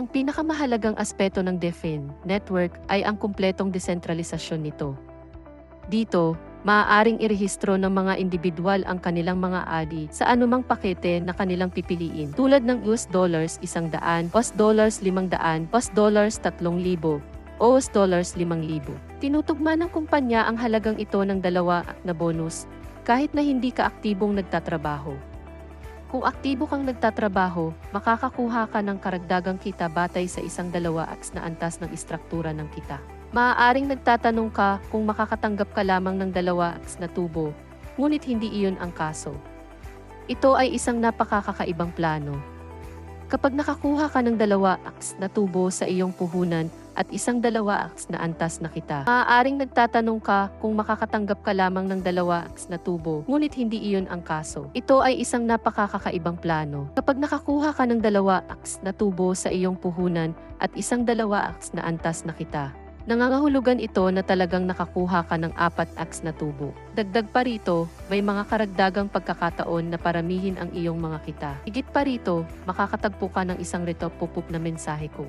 Ang pinakamahalagang aspeto ng DeFi network ay ang kumpletong desentralisasyon nito. Dito, maaaring irehistro ng mga individual ang kanilang mga adi sa anumang pakete na kanilang pipiliin. Tulad ng US dollars 100, US dollars 500, US dollars 3,000, o US dollars 5,000. Tinutugma ng kumpanya ang halagang ito ng dalawa na bonus kahit na hindi ka aktibong nagtatrabaho. Kung aktibo kang nagtatrabaho, makakakuha ka ng karagdagang kita batay sa isang dalawa aks na antas ng istruktura ng kita. Maaaring nagtatanong ka kung makakatanggap ka lamang ng dalawa aks na tubo, ngunit hindi iyon ang kaso. Ito ay isang napakakakaibang plano. Kapag nakakuha ka ng dalawa aks na tubo sa iyong puhunan at isang dalawa aks na antas na kita, maaaring nagtatanong ka kung makakatanggap ka lamang ng dalawa aks na tubo, ngunit hindi iyon ang kaso. Ito ay isang napakakakaibang plano. Kapag nakakuha ka ng dalawa aks na tubo sa iyong puhunan at isang dalawa aks na antas na kita, Nangangahulugan ito na talagang nakakuha ka ng apat aks na tubo. Dagdag pa rito, may mga karagdagang pagkakataon na paramihin ang iyong mga kita. Higit pa rito, makakatagpo ka ng isang reto pupup na mensahe ko.